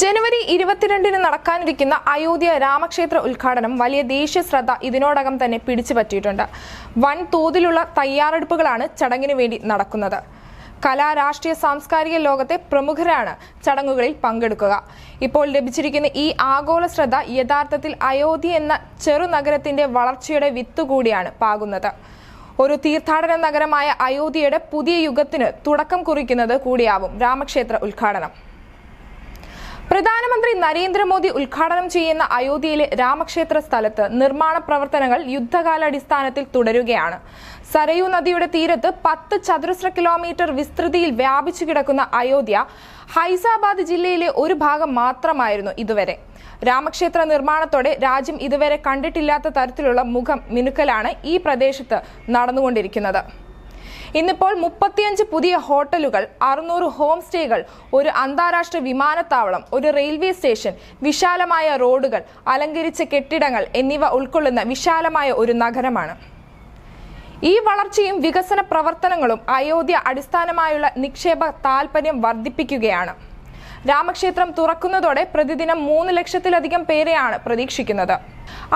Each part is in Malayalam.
ജനുവരി ഇരുപത്തിരണ്ടിന് നടക്കാനിരിക്കുന്ന അയോധ്യ രാമക്ഷേത്ര ഉദ്ഘാടനം വലിയ ദേശീയ ശ്രദ്ധ ഇതിനോടകം തന്നെ പിടിച്ചുപറ്റിയിട്ടുണ്ട്. വൻ തോതിലുള്ള തയ്യാറെടുപ്പുകളാണ് ചടങ്ങിന് വേണ്ടി നടക്കുന്നത്. കലാ രാഷ്ട്രീയ സാംസ്കാരിക ലോകത്തെ പ്രമുഖരാണ് ചടങ്ങുകളിൽ പങ്കെടുക്കുക. ഇപ്പോൾ ലഭിച്ചിരിക്കുന്ന ഈ ആഗോള ശ്രദ്ധ യഥാർത്ഥത്തിൽ അയോധ്യ എന്ന ചെറുനഗരത്തിന്റെ വളർച്ചയുടെ വിത്തുകൂടിയാണ് പാകുന്നത്. ഒരു തീർത്ഥാടന നഗരമായ അയോധ്യയുടെ പുതിയ യുഗത്തിന് തുടക്കം കുറിക്കുന്നത് കൂടിയാവും രാമക്ഷേത്ര ഉദ്ഘാടനം. പ്രധാനമന്ത്രി നരേന്ദ്രമോദി ഉദ്ഘാടനം ചെയ്യുന്ന അയോധ്യയിലെ രാമക്ഷേത്ര സ്ഥലത്ത് നിർമ്മാണ പ്രവർത്തനങ്ങൾ യുദ്ധകാലാടിസ്ഥാനത്തിൽ തുടരുകയാണ്. സരയൂ നദിയുടെ തീരത്ത് പത്ത് ചതുരശ്ര കിലോമീറ്റർ വിസ്തൃതിയിൽ വ്യാപിച്ചു കിടക്കുന്ന അയോധ്യ ഹൈസാബാദ് ജില്ലയിലെ ഒരു ഭാഗം മാത്രമായിരുന്നു ഇതുവരെ. രാമക്ഷേത്ര നിർമ്മാണത്തോടെ രാജ്യം ഇതുവരെ കണ്ടിട്ടില്ലാത്ത തരത്തിലുള്ള മുഖം മിനുക്കലാണ് ഈ പ്രദേശത്ത് നടന്നുകൊണ്ടിരിക്കുന്നത്. ഇന്നിപ്പോൾ മുപ്പത്തിയഞ്ച് പുതിയ ഹോട്ടലുകൾ അറുന്നൂറ് ഹോം സ്റ്റേകൾ ഒരു അന്താരാഷ്ട്ര വിമാനത്താവളം ഒരു റെയിൽവേ സ്റ്റേഷൻ വിശാലമായ റോഡുകൾ അലങ്കരിച്ച കെട്ടിടങ്ങൾ എന്നിവ ഉൾക്കൊള്ളുന്ന വിശാലമായ ഒരു നഗരമാണ്. ഈ വളർച്ചയും വികസന പ്രവർത്തനങ്ങളും അയോധ്യ അടിസ്ഥാനമായുള്ള നിക്ഷേപ താൽപര്യം വർദ്ധിപ്പിക്കുകയാണ്. രാമക്ഷേത്രം തുറക്കുന്നതോടെ പ്രതിദിനം മൂന്ന് ലക്ഷത്തിലധികം പേരെയാണ് പ്രതീക്ഷിക്കുന്നത്.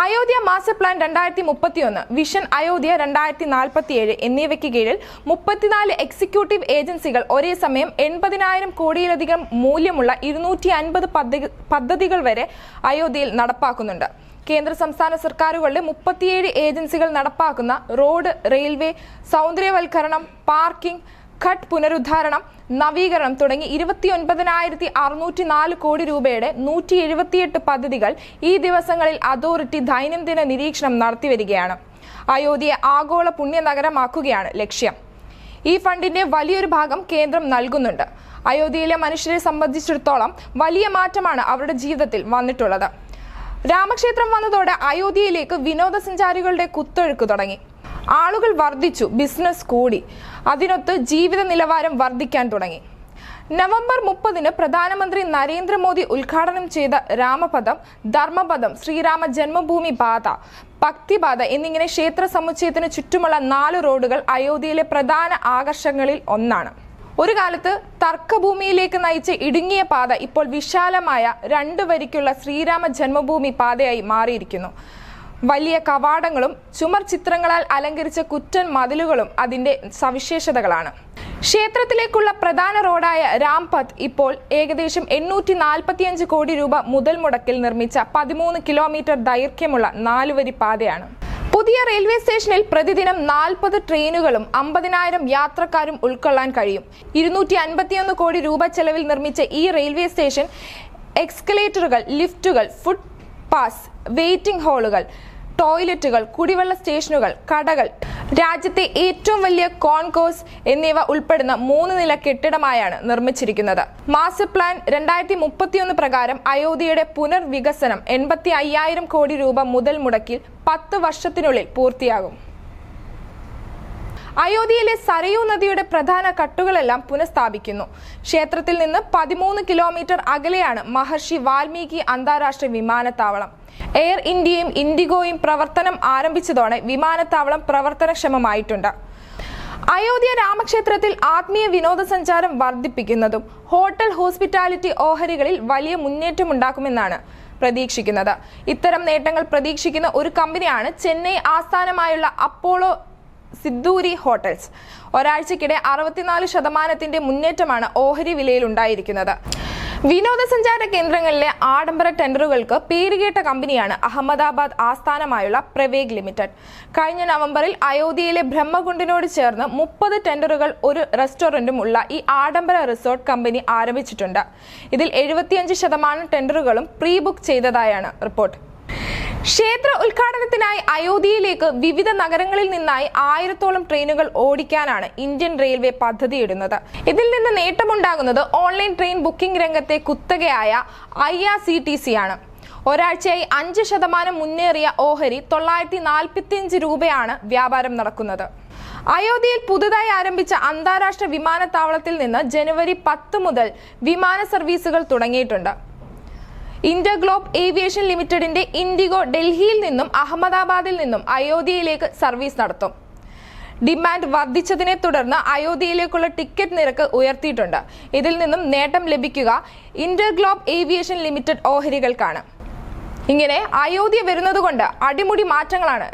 അയോധ്യ മാസ്റ്റർ പ്ലാൻ രണ്ടായിരത്തി മുപ്പത്തിയൊന്ന് വിഷൻ അയോധ്യ രണ്ടായിരത്തി നാൽപ്പത്തിയേഴ് എന്നിവയ്ക്ക് കീഴിൽ മുപ്പത്തിനാല് എക്സിക്യൂട്ടീവ് ഏജൻസികൾ ഒരേ സമയം എൺപതിനായിരം കോടിയിലധികം മൂല്യമുള്ള ഇരുന്നൂറ്റി അൻപത് പദ്ധതികൾ വരെ അയോധ്യയിൽ നടപ്പാക്കുന്നുണ്ട്. കേന്ദ്ര സംസ്ഥാന സർക്കാരുകളുടെ മുപ്പത്തിയേഴ് ഏജൻസികൾ നടപ്പാക്കുന്ന റോഡ് റെയിൽവേ സൗന്ദര്യവൽക്കരണം പാർക്കിംഗ് ഘട്ട് പുനരുദ്ധാരണം നവീകരണം തുടങ്ങി ഇരുപത്തിയൊൻപതിനായിരത്തി അറുന്നൂറ്റി നാല് കോടി രൂപയുടെ നൂറ്റി എഴുപത്തിയെട്ട് പദ്ധതികൾ ഈ ദിവസങ്ങളിൽ അതോറിറ്റി ദൈനംദിന നിരീക്ഷണം നടത്തിവരികയാണ് അയോധ്യയെ ആഗോള പുണ്യനഗരമാക്കുകയാണ് ലക്ഷ്യം. ഈ ഫണ്ടിന്റെ വലിയൊരു ഭാഗം കേന്ദ്രം നൽകുന്നുണ്ട്. അയോധ്യയിലെ മനുഷ്യരെ സംബന്ധിച്ചിടത്തോളം വലിയ മാറ്റമാണ് അവരുടെ ജീവിതത്തിൽ വന്നിട്ടുള്ളത്. രാമക്ഷേത്രം വന്നതോടെ അയോധ്യയിലേക്ക് വിനോദസഞ്ചാരികളുടെ കുത്തൊഴുക്ക് തുടങ്ങി. ആളുകൾ വർദ്ധിച്ചു ബിസിനസ് കൂടി. അതിനൊത്ത് ജീവിത നിലവാരം വർദ്ധിക്കാൻ തുടങ്ങി. നവംബർ മുപ്പതിന് പ്രധാനമന്ത്രി നരേന്ദ്രമോദി ഉദ്ഘാടനം ചെയ്ത രാമപദം ധർമ്മപദം ശ്രീരാമ ജന്മഭൂമി പാത ഭക്തിപാത എന്നിങ്ങനെ ക്ഷേത്ര സമുച്ചയത്തിന് ചുറ്റുമുള്ള നാല് റോഡുകൾ അയോധ്യയിലെ പ്രധാന ആകർഷങ്ങളിൽ ഒന്നാണ്. ഒരു കാലത്ത് തർക്കഭൂമിയിലേക്ക് നയിച്ച ഇടുങ്ങിയ പാത ഇപ്പോൾ വിശാലമായ രണ്ടു വരിക്കുള്ള ശ്രീരാമ ജന്മഭൂമി പാതയായി മാറിയിരിക്കുന്നു. വലിയ കവാടങ്ങളും ചുമർ ചിത്രങ്ങളാൽ അലങ്കരിച്ച കുറ്റൻ മതിലുകളും അതിന്റെ സവിശേഷതകളാണ്. ക്ഷേത്രത്തിലേക്കുള്ള പ്രധാന റോഡായ രാംപത്ത് ഇപ്പോൾ ഏകദേശം എണ്ണൂറ്റി നാൽപ്പത്തിയഞ്ച് കോടി രൂപ മുതൽ മുടക്കിൽ നിർമ്മിച്ച പതിമൂന്ന് കിലോമീറ്റർ ദൈർഘ്യമുള്ള നാലുവരി പാതയാണ്. പുതിയ റെയിൽവേ സ്റ്റേഷനിൽ പ്രതിദിനം നാൽപ്പത് ട്രെയിനുകളും അമ്പതിനായിരം യാത്രക്കാരും ഉൾക്കൊള്ളാൻ കഴിയും. ഇരുന്നൂറ്റി അൻപത്തിയൊന്ന് കോടി രൂപ ചെലവിൽ നിർമ്മിച്ച ഈ റെയിൽവേ സ്റ്റേഷൻ എക്സ്കലേറ്ററുകൾ ലിഫ്റ്റുകൾ ഫുട് പാസ് വെയിറ്റിംഗ് ഹാളുകൾ ടോയ്ലറ്റുകൾ കുടിവെള്ള സ്റ്റേഷനുകൾ കടകൾ. രാജ്യത്തെ ഏറ്റവും വലിയ കോൺകോഴ്സ് എന്നിവ ഉൾപ്പെടുന്ന മൂന്ന് നില കെട്ടിടമായാണ് നിർമ്മിച്ചിരിക്കുന്നത്. മാസ്റ്റർ പ്ലാൻ രണ്ടായിരത്തി മുപ്പത്തിയൊന്ന് പ്രകാരം അയോധ്യയുടെ പുനർവികസനം എൺപത്തി അയ്യായിരം കോടി രൂപ മുതൽ മുടക്കിൽ പത്ത് വർഷത്തിനുള്ളിൽ പൂർത്തിയാകും. അയോധ്യയിലെ സരയൂ നദിയുടെ പ്രധാന കട്ടുകളെല്ലാം പുനഃസ്ഥാപിക്കുന്നു. ക്ഷേത്രത്തിൽ നിന്ന് പതിമൂന്ന് കിലോമീറ്റർ അകലെയാണ് മഹർഷി വാൽമീകി അന്താരാഷ്ട്ര വിമാനത്താവളം. എയർ ഇന്ത്യയും ഇൻഡിഗോയും പ്രവർത്തനം ആരംഭിച്ചതോടെ വിമാനത്താവളം പ്രവർത്തനക്ഷമമായിട്ടുണ്ട്. അയോധ്യ രാമക്ഷേത്രത്തിൽ ആത്മീയ വിനോദസഞ്ചാരം വർദ്ധിപ്പിക്കുന്നതും ഹോട്ടൽ ഹോസ്പിറ്റാലിറ്റി ഓഹരികളിൽ വലിയ മുന്നേറ്റമുണ്ടാക്കുമെന്നാണ് പ്രതീക്ഷിക്കുന്നത്. ഇത്തരം നേട്ടങ്ങൾ പ്രതീക്ഷിക്കുന്ന ഒരു കമ്പനിയാണ് ചെന്നൈ ആസ്ഥാനമായുള്ള അപ്പോളോ സിദ്ദൂരി ഹോട്ടൽസ്. ഒരാഴ്ചക്കിടെ അറുപത്തിനാല് ശതമാനത്തിന്റെ മുന്നേറ്റമാണ് ഓഹരി വിലയിൽ ഉണ്ടായിരിക്കുന്നത് വിനോദസഞ്ചാര കേന്ദ്രങ്ങളിലെ ആഡംബര ടെൻഡറുകൾക്ക് പേരുകേട്ട കമ്പനിയാണ് അഹമ്മദാബാദ് ആസ്ഥാനമായുള്ള പ്രവേഗ് ലിമിറ്റഡ്. കഴിഞ്ഞ നവംബറിൽ അയോധ്യയിലെ ബ്രഹ്മകുണ്ടിനോട് ചേർന്ന് മുപ്പത് ടെൻഡറുകൾ ഒരു റെസ്റ്റോറന്റും ഉള്ള ഈ ആഡംബര റിസോർട്ട് കമ്പനി ആരംഭിച്ചിട്ടുണ്ട്. ഇതിൽ എഴുപത്തിയഞ്ച് ശതമാനം ടെൻഡറുകളും പ്രീ ബുക്ക് ചെയ്തതായാണ് റിപ്പോർട്ട്. ക്ഷേത്ര ഉദ്ഘാടനത്തിനായി അയോധ്യയിലേക്ക് വിവിധ നഗരങ്ങളിൽ നിന്നായി ആയിരത്തോളം ട്രെയിനുകൾ ഓടിക്കാനാണ് ഇന്ത്യൻ റെയിൽവേ പദ്ധതിയിടുന്നത്. ഇതിൽ നിന്ന് നേട്ടമുണ്ടാകുന്നത് ഓൺലൈൻ ട്രെയിൻ ബുക്കിംഗ് രംഗത്തെ കുത്തകയായ I R C T C ആണ് ഒരാഴ്ചയായി അഞ്ച് ശതമാനം മുന്നേറിയ ഓഹരി തൊള്ളായിരത്തി നാൽപ്പത്തിയഞ്ച് രൂപയാണ് വ്യാപാരം നടക്കുന്നത്. അയോധ്യയിൽ പുതുതായി ആരംഭിച്ച അന്താരാഷ്ട്ര വിമാനത്താവളത്തിൽ നിന്ന് ജനുവരി പത്ത് മുതൽ വിമാന സർവീസുകൾ തുടങ്ങിയിട്ടുണ്ട്. ഇന്റർഗ്ലോബ് ഏവിയേഷൻ ലിമിറ്റഡിന്റെ ഇൻഡിഗോ ഡൽഹിയിൽ നിന്നും അഹമ്മദാബാദിൽ നിന്നും അയോധ്യയിലേക്ക് സർവീസ് നടത്തും. ഡിമാൻഡ് വർദ്ധിച്ചതിനെ തുടർന്ന് അയോധ്യയിലേക്കുള്ള ടിക്കറ്റ് നിരക്ക് ഉയർത്തിയിട്ടുണ്ട്. ഇതിൽ നിന്നും നേട്ടം ലഭിക്കുക ഇന്റർഗ്ലോബ് ഏവിയേഷൻ ലിമിറ്റഡ് ഓഹരികൾക്കാണ്. ഇങ്ങനെ അയോധ്യ വരുന്നതുകൊണ്ട് അടിമുടി മാറ്റങ്ങളാണ്